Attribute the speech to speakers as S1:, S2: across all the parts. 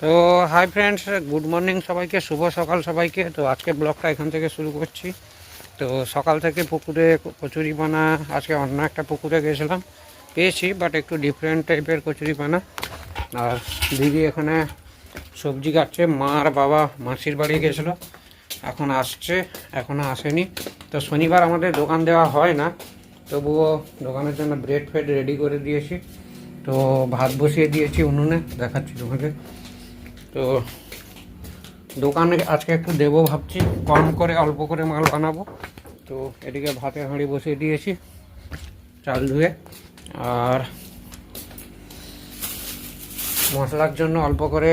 S1: তো hi friends good morning সবাইকে, শুভ সকাল সবাইকে। তো আজকে ব্লগটা এখান থেকে শুরু করছি। তো সকাল থেকে পুকুরে কচুরি পানা, আজকে অন্য একটা পুকুরে গেছিলাম। পেয়েছি বাট একটু ডিফারেন্ট টাইপের কচুরি পানা। আর দিদি এখানে সবজি কাটছে, মা আর বাবা মাসির বাড়ি গেছিল। এখন আসছে এখনও আসেনি। তো শনিবার আমাদের দোকান দেওয়া হয় না, তবুও দোকানের জন্য ব্রেড ফ্রেড রেডি করে দিয়েছি। তো ভাত বসিয়ে দিয়েছি উনুনে, দেখাচ্ছি তোমাকে। তো দোকানে আজকে একটু দেবো ভাবছি। কম করে অল্প করে মাল বানাবো। তো এদিকে ভাতের হাঁড়ি বসিয়ে দিয়েছি, চাল ধুয়ে। আর মশলার জন্য অল্প করে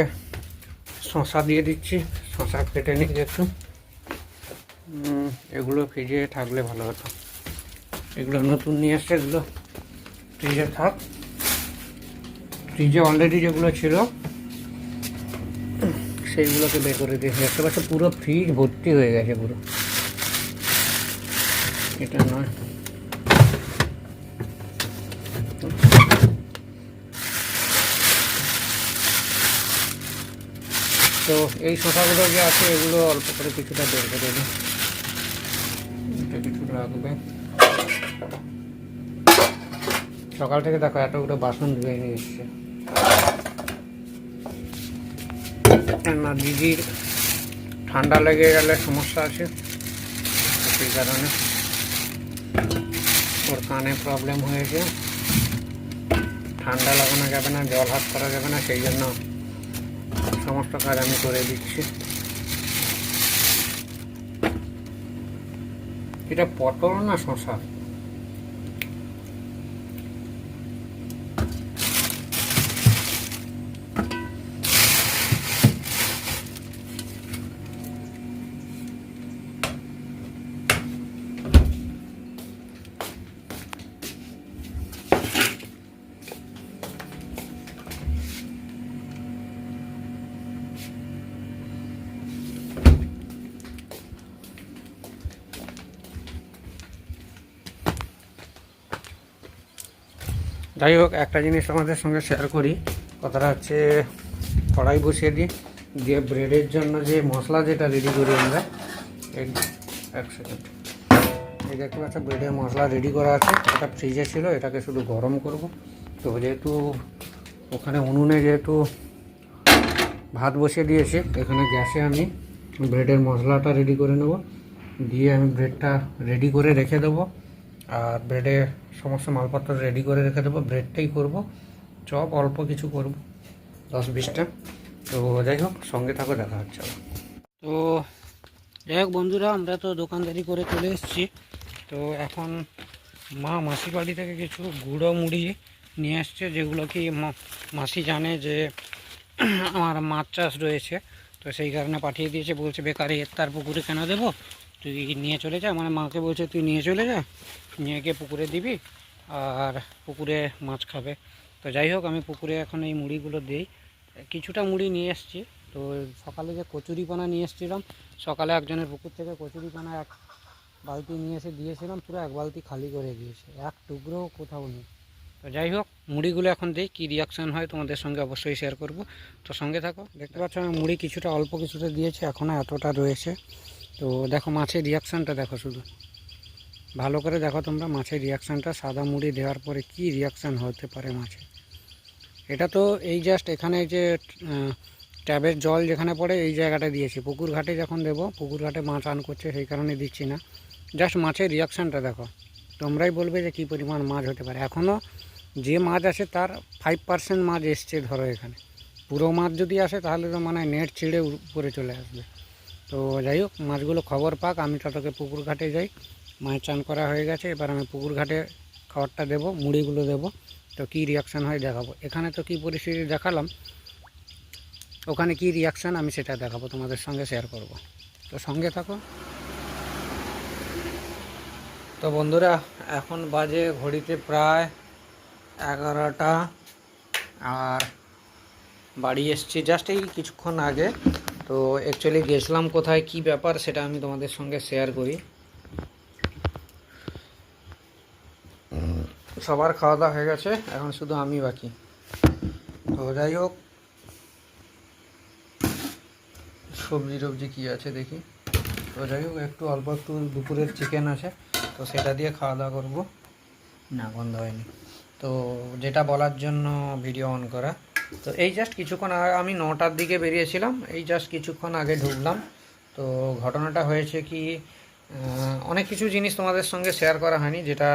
S1: শশা দিয়ে দিচ্ছি। শশা কেটে নিই একটু। এগুলো ফ্রিজে থাকলে ভালো হতো। এগুলো নতুন নিয়ে এসছে, এগুলো ফ্রিজে থাক। ফ্রিজে অলরেডি যেগুলো ছিল সেইগুলোকে বের করে দিয়েছি। দেখতে পাচ্ছ, পুরো ফ্রিজ ভর্তি হয়ে গেছে পুরো। এটা নয়। তো এই শশাগুলো যে আছে, এগুলো অল্প করে কিছুটা বের করে দিই। রাখবে। সকাল থেকে দেখো, এতগুলো বাসন ধুয়ে নিয়ে এসছে। না দিদির ঠান্ডা লেগে গেলে সমস্যা আছে। সেই কারণে ওর কানে প্রবলেম হয়েছে। ঠান্ডা লাগানো যাবে না, জল হাত করা যাবে না, সেই জন্য সমস্ত কাজ আমি করে দিচ্ছি। এটা পটল না শশা যাই হোক, একটা জিনিস আমাদের সঙ্গে শেয়ার করি। কথাটা হচ্ছে, কড়াই বসিয়ে দিই। দিয়ে ব্রেডের জন্য যে মশলা যেটা রেডি করি আমরা এক সেকেন্ড এই দেখতে পাচ্ছ ব্রেডের মশলা রেডি করা আছে, এটা ফ্রিজে ছিল, এটাকে শুধু গরম করব। তো যেহেতু ওখানে উনুনে যেহেতু ভাত বসিয়ে দিয়েছি এখানে গ্যাসে আমি ব্রেডের মশলাটা রেডি করে নেব। দিয়ে আমি ব্রেডটা রেডি করে রেখে দেবো। আর ব্রেডে সমস্ত মালপত্র রেডি করে রেখে দেবো। ব্রেডটাই করব। চপ অল্প কিছু করব। দশ বিশটা। তো যাই হোক সঙ্গে থাকো দেখা হচ্ছে তো যাই হোক বন্ধুরা আমরা তো দোকানদারি করে চলে এসেছি। তো এখন মা মাসি বাড়ি থেকে কিছু গুঁড়ো মুড়ি নিয়ে আসছে যেগুলো কি মা- মাসি জানে যে আমার মাছ চাষ রয়েছে। তো সেই কারণে পাঠিয়ে দিয়েছে বলছে বেকারে এর তার পুকুরে কেন দেবো? তুই নিয়ে চলে যা? মানে মাকে বলছে তুই নিয়ে চলে যা। নিয়ে গিয়ে পুকুরে দিবি আর পুকুরে মাছ খাবে। তো যাই হোক, আমি পুকুরে এখন এই মুড়িগুলো দিই। কিছুটা মুড়ি নিয়ে এসেছি। তো সকালে যে কচুরি পানা নিয়ে এসেছিলাম, সকালে একজনের পুকুর থেকে কচুরি পানা এক বালতি নিয়ে এসে দিয়েছিলাম, পুরো এক বালতি খালি করে দিয়েছে। এক টুকরো কোথাও নেই। তো যাই হোক, মুড়িগুলো এখন দিই, কী রিয়াকশান হয় তোমাদের সঙ্গে অবশ্যই শেয়ার করব। তো সঙ্গে থাকো, দেখতে পাচ্ছ আমি মুড়ি কিছুটা, অল্প কিছুটা দিয়েছি এখনও এতটা রয়েছে। তো দেখো মাছের রিয়াকশানটা দেখো শুধু। ভালো করে দেখো তোমরা মাছের রিয়াকশানটা সাদা মুড়ি দেওয়ার পরে কি রিয়াকশান হতে পারে মাছে। এটা তো এই জাস্ট এখানে যে ট্যাবের জল যেখানে পড়ে এই জায়গাটা দিয়েছি। পুকুর ঘাটে যখন দেবো, পুকুর ঘাটে মাছ আন করছে সেই কারণে দিচ্ছি না। জাস্ট মাছের রিয়াকশানটা দেখো। তোমরাই বলবে যে কী পরিমাণ মাছ হতে পারে। এখনও যে মাছ আছে তার ফাইভ পার্সেন্ট মাছ এসছে ধরো এখানে। পুরো মাছ যদি আসে তাহলে তো মানে নেট ছিঁড়ে উপরে চলে আসবে। তো যাই হোক, মাছগুলো খবর পাক, আমি ততকে পুকুর ঘাটে যাই। মাছ চান করা হয়ে গেছে, এবার আমি পুকুর ঘাটে খাবারটা দেবো, মুড়িগুলো দেবো। তো কী রিয়াকশান হয় দেখাবো। এখানে তো কী পরিস্থিতি দেখালাম, ওখানে কী রিয়াকশান আমি সেটা দেখাবো, তোমাদের সঙ্গে শেয়ার করব। তো সঙ্গে থাকো। তো বন্ধুরা, এখন বাজে ঘড়িতে প্রায় এগারোটা, আর বাড়ি এসছি জাস্ট এই কিছুক্ষণ আগে। তো অ্যাকচুয়ালি গেছিলাম কোথায়, কি ব্যাপার সেটা আমি তোমাদের সঙ্গে শেয়ার করি। সবার খাওয়া দাওয়া হয়ে গেছে, এখন শুধু আমি বাকি। তো যাই হোক, সবজি টবজি কী আছে দেখি। তো যাই হোক, একটু অল্প একটু দুপুরের চিকেন আছে, তো সেটা দিয়ে খাওয়া দাওয়া করব। না, বন্ধ হয়নি। তো যেটা বলার জন্য ভিডিও অন করা। তো এই জাস্ট কিছুক্ষণ আগে আমি নটার দিকে বেরিয়েছিলাম, এই জাস্ট কিছুক্ষণ আগে ঢুকলাম। তো ঘটনাটা হয়েছে কি অনেক কিছু জিনিস তোমাদের সঙ্গে শেয়ার করা হয়নি, যেটা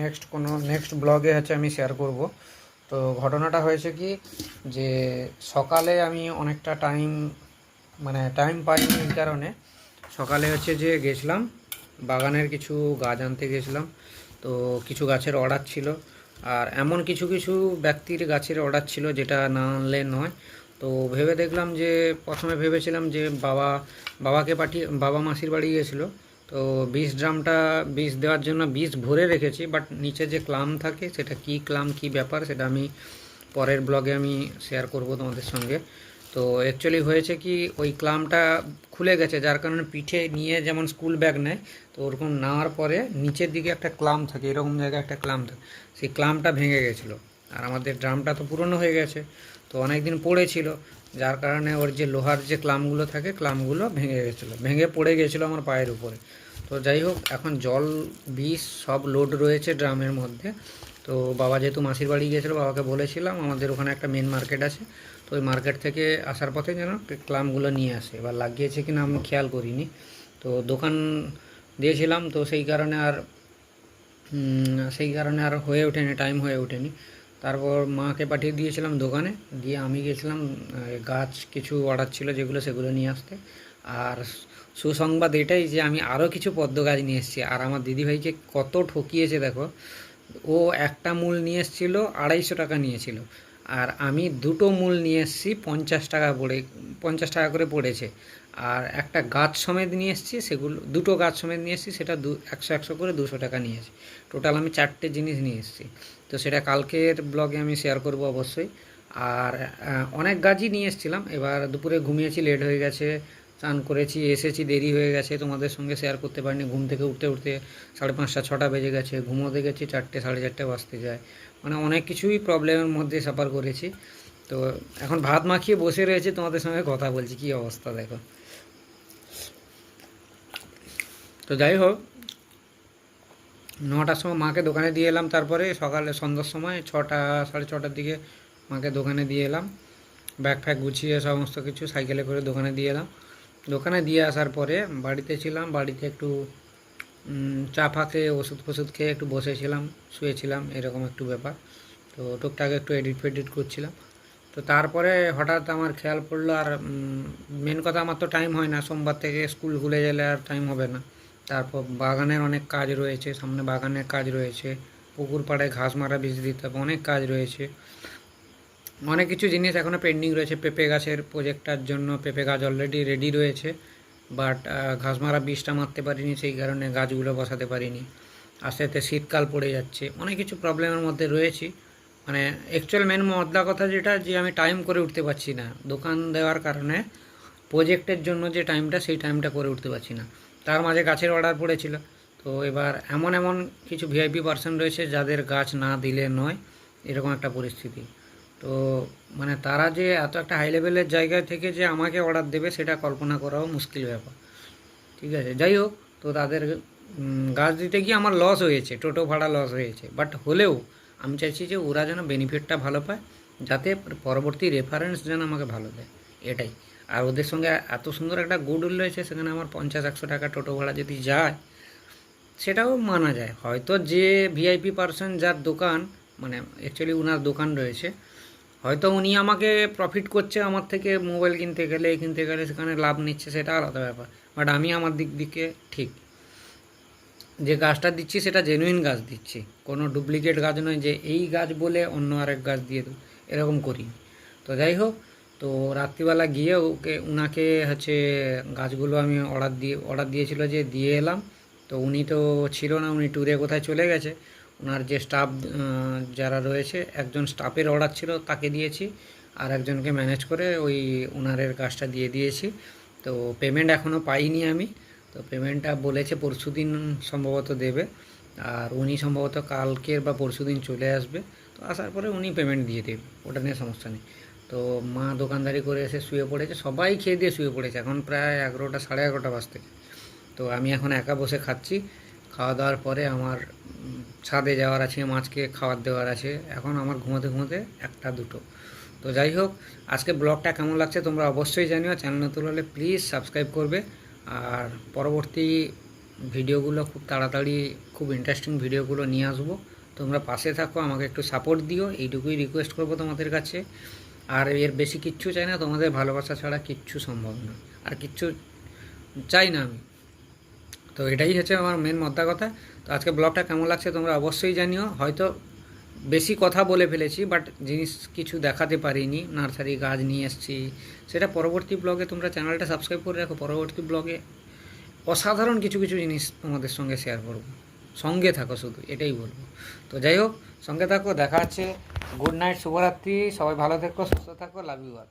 S1: নেক্সট কোনো নেক্সট ব্লগে হচ্ছে আমি শেয়ার করব। তো ঘটনাটা হয়েছে কি, যে সকালে আমি অনেকটা টাইম মানে টাইম পাইনি এই কারণে। সকালে হচ্ছে যে গেছিলাম, বাগানের কিছু গাছ আনতে গেছিলাম। তো কিছু গাছের অর্ডার ছিল, আর এমন কিছু কিছু ব্যক্তির গাছের অর্ডার ছিল যেটা না আনলে নয়। তো ভেবে দেখলাম যে, প্রথমে ভেবেছিলাম যে বাবা, বাবাকে পাঠিয়ে, বাবা মাসির বাড়ি গিয়েছিল তো বিষ ড্রামটা, বিষ দেওয়ার জন্য বিষ ভরে রেখেছি বাট নিচে যে ক্লাম থাকে, সেটা কি ক্লাম, কি ব্যাপার, সেটা আমি পরের ব্লগে আমি শেয়ার করব তোমাদের সঙ্গে। তো অ্যাকচুয়ালি হয়েছে কি, ওই ক্লামটা খুলে গেছে, যার কারণে পিঠে নিয়ে যেমন স্কুল ব্যাগ নেয়, তো ওরকম নেওয়ার পরে নিচের দিকে একটা ক্লাম থাকে, এরকম জায়গায় একটা ক্লাম থাকে, সেই ক্লামটা ভেঙে গেছিল। আর আমাদের ড্রামটা তো পুরনো হয়ে গেছে, তো অনেক দিন পড়েছিল যার কারণে ওর যে লোহার যে ক্লামগুলো থাকে, ক্লামগুলো ভেঙে গেছিল। ভেঙে পড়ে গেছিল আমার পায়ের উপরে। তো যাই হোক, এখন জল, বিষ সব লোড রয়েছে ড্রামের মধ্যে। তো বাবা যেহেতু মাসির বাড়ি গিয়েছিল, বাবাকে বলেছিলাম, আমাদের ওখানে একটা মেন মার্কেট আছে। তো ওই মার্কেট থেকে আসার পথে যেন ক্লামগুলো নিয়ে আসে। এবার লাগিয়েছে কিনা আমি খেয়াল করিনি। তো দোকান দিয়েছিলাম, তো সেই কারণে আর সেই কারণে আর হয়ে ওঠেনি টাইম হয়ে ওঠেনি। তারপর মাকে পাঠিয়ে দিয়েছিলাম দোকানে। দিয়ে আমি গেছিলাম গাছ কিছু অর্ডার ছিল যেগুলো সেগুলো নিয়ে আসতে। আর সুসংবাদ এটাই যে আমি আরও কিছু পদ্ম গাছ নিয়ে এসেছি। আর আমার দিদিভাইকে কত ঠকিয়েছে দেখো। ও একটা মূল নিয়ে এসেছিল, আড়াইশো টাকা নিয়েছিল। আর আমি দুটো মূল নিয়ে এসেছি, পঞ্চাশ টাকা পড়ে, পঞ্চাশ টাকা করে পড়েছে। আর একটা গাছ সমেত নিয়ে এসেছি, সেগুলো, দুটো গাছ সমেত নিয়ে এসেছি, সেটা দু, একশো একশো করে দুশো টাকা নিয়েছি। টোটাল আমি চারটে জিনিস নিয়ে এসেছি। তো সেটা কালকের ব্লগে আমি শেয়ার করব অবশ্যই। আর অনেক গাছই নিয়ে এসেছিলাম। এবার দুপুরে ঘুমিয়েছি লেট হয়ে গেছে, চান করেছি, এসেছি, দেরি হয়ে গেছে, তোমাদের সঙ্গে শেয়ার করতে পারিনি। ঘুম থেকে উঠতে উঠতে সাড়ে পাঁচটা, ছটা বেজে গেছে, ঘুমোতে গেছি, চারটে, সাড়ে চারটে বাজতে যায়। মানে অনেক কিছুই প্রবলেমের মধ্যে সাফার করেছি। তো এখন ভাত মাখিয়ে বসে রয়েছে, তোমাদের সঙ্গে কথা বলছি, কি অবস্থা দেখো। তো যাই হোক নটার সময় মাকে দোকানে দিয়ে এলাম, তারপরে সকালে সন্ধ্যার সময় ছটা, সাড়ে ছটার দিকে মাকে দোকানে দিয়ে এলাম। ব্যাগ ফ্যাগ গুছিয়ে সমস্ত কিছু সাইকেলে করে দোকানে দিয়ে এলাম। দোকানে দিয়ে আসার পরে বাড়িতে ছিলাম, বাড়িতে একটু চা ফা খেয়ে ওষুধ ফষুধ খেয়ে একটু বসেছিলাম, শুয়েছিলাম, এরকম একটু ব্যাপার। তো টুকটাক একটু এডিট ফেডিট করছিলাম। তো তারপরে হঠাৎ আমার খেয়াল পড়ল, আর মেন কথা আমার তো টাইম হয় না, সোমবার থেকে স্কুল খুলে গেলে আর টাইম হবে না। তারপর বাগানের অনেক কাজ রয়েছে, সামনে বাগানের কাজ রয়েছে, পুকুর পাড়ে ঘাস মারা বীজ দিতে হবে, অনেক কাজ রয়েছে। অনেক কিছু জিনিস এখনও পেন্ডিং রয়েছে, পেঁপে গাছের প্রজেক্টটার জন্য পেঁপে গাছ অলরেডি রেডি রয়েছে বাট ঘাস মারা বীজটা মারতে পারিনি, সেই কারণে গাছগুলো বসাতে পারিনি। আস্তে আস্তে শীতকাল পড়ে যাচ্ছে, অনেক কিছু প্রবলেমের মধ্যে রয়েছি। মানে অ্যাকচুয়াল মেন মদ্দা কথা যেটা, যে আমি টাইম করে উঠতে পারছি না। দোকান দেওয়ার কারণে প্রজেক্টের জন্য যে টাইমটা সেই টাইমটা করে উঠতে পারছি না। তার মাঝে গাছের অর্ডার পড়েছিল। তো এবার এমন এমন কিছু ভিআইপি পার্সন রয়েছে যাদের গাছ না দিলে নয়, এরকম একটা পরিস্থিতি। তো মানে তারা যে এত একটা হাই লেভেলের জায়গা থেকে যে আমাকে অর্ডার দেবে সেটা কল্পনা করাও মুশকিল ব্যাপার। ঠিক আছে? যাই হোক, তো তাদের গাছ দিতে গিয়ে আমার লস হয়েছে, টোটো ভাড়া লস হয়েছে। বাট হলেও আমি চাইছি যে ওরা যেন বেনিফিটটা ভালো পায়, যাতে পরবর্তী রেফারেন্স যেন আমাকে ভালো দেয়। এটাই। আর ওদের সঙ্গে এত সুন্দর একটা গুড রয়েছে, সেখানে আমার পঞ্চাশ, একশো টাকা টোটো ভাড়া যদি যায়, সেটাও মানা যায়। হয়তো যে ভিআইপি পার্সন যার দোকান মানে অ্যাকচুয়ালি ওনার দোকান রয়েছে, হয়তো উনি আমাকে প্রফিট করছে আমার থেকে মোবাইল কিনতে গেলে কিনতে গেলে সেখানে লাভ নিচ্ছে, সেটা আলাদা ব্যাপার। বাট আমি আমার দিক দিকে ঠিক। যে গাছটা দিচ্ছি, সেটা জেনুইন গাছ দিচ্ছি। কোনো ডুপ্লিকেট গাছ নয় যে এই গাছ বলে অন্য আরেক গাছ দিয়ে এরকম করি। তো যাই হোক তো রাত্রিবেলা গিয়ে ওকে, উনাকে হচ্ছে গাছগুলো আমি অর্ডার দিয়ে, অর্ডার দিয়েছিল যে দিয়ে এলাম। তো উনি তো ছিল না, উনি ট্যুরে কোথায় চলে গেছে। ওনার যে স্টাফ যারা রয়েছে, একজন স্টাফের অর্ডার ছিল, তাকে দিয়েছি। আর একজনকে ম্যানেজ করে ওই ওনারের কাজটা দিয়ে দিয়েছি। তো পেমেন্ট এখনও পাইনি আমি। তো পেমেন্টটা বলেছে পরশুদিন সম্ভবত দেবে। আর উনি সম্ভবত কালকের বা পরশুদিন চলে আসবে। তো আসার পরে উনি পেমেন্ট দিয়ে দেবে। ওটা নিয়ে সমস্যা নেই। তো মা দোকানদারি করে এসে শুয়ে পড়েছে, সবাই খেয়ে দিয়ে শুয়ে পড়েছে, এখন প্রায় এগারোটা, সাড়ে এগারোটা বাজতে তো আমি এখন একা বসে খাচ্ছি, খাওয়া দাওয়ার পরে আমার ছাদে যাওয়ার আছে, মাছকে খাবার দেওয়ার আছে, এখন আমার ঘুমোতে ঘুমোতে একটা, দুটো। তো যাই হোক, আজকে ব্লগটা কেমন লাগছে তোমরা অবশ্যই জানিও, চ্যানেল নতুন হলে প্লিজ সাবস্ক্রাইব করবে। আর পরবর্তী ভিডিওগুলো খুব তাড়াতাড়ি, খুব ইন্টারেস্টিং ভিডিওগুলো নিয়ে আসব। তোমরা পাশে থাকো, আমাকে একটু সাপোর্ট দিও, এইটুকুই রিকোয়েস্ট করব তোমাদের কাছে। আর এর বেশি কিচ্ছু চাই না, তোমাদের ভালোবাসা ছাড়া কিচ্ছু সম্ভব না। আর কিচ্ছু চাই না আমি। তো এটাই হচ্ছে আমার মেন মদ্দা কথা। তো আজকে ব্লগটা কেমন লাগছে তোমরা অবশ্যই জানিও। হয়তো বেশি কথা বলে ফেলেছি বাট জিনিস কিছু দেখাতে পারিনি। নার্সারি গাছ নিয়ে এসেছি। সেটা পরবর্তী ব্লগে তোমরা চ্যানেলটা সাবস্ক্রাইব করে রাখো। পরবর্তী ব্লগে অসাধারণ কিছু কিছু জিনিস তোমাদের সঙ্গে শেয়ার করব। সঙ্গে থাকো শুধু, এটাই বলব। তো যাই হোক, সঙ্গে থাকো, দেখা হচ্ছে। গুড নাইট শুভরাত্রি সবাই ভালো থেকো সুস্থ থাকো লাভ ইউ আর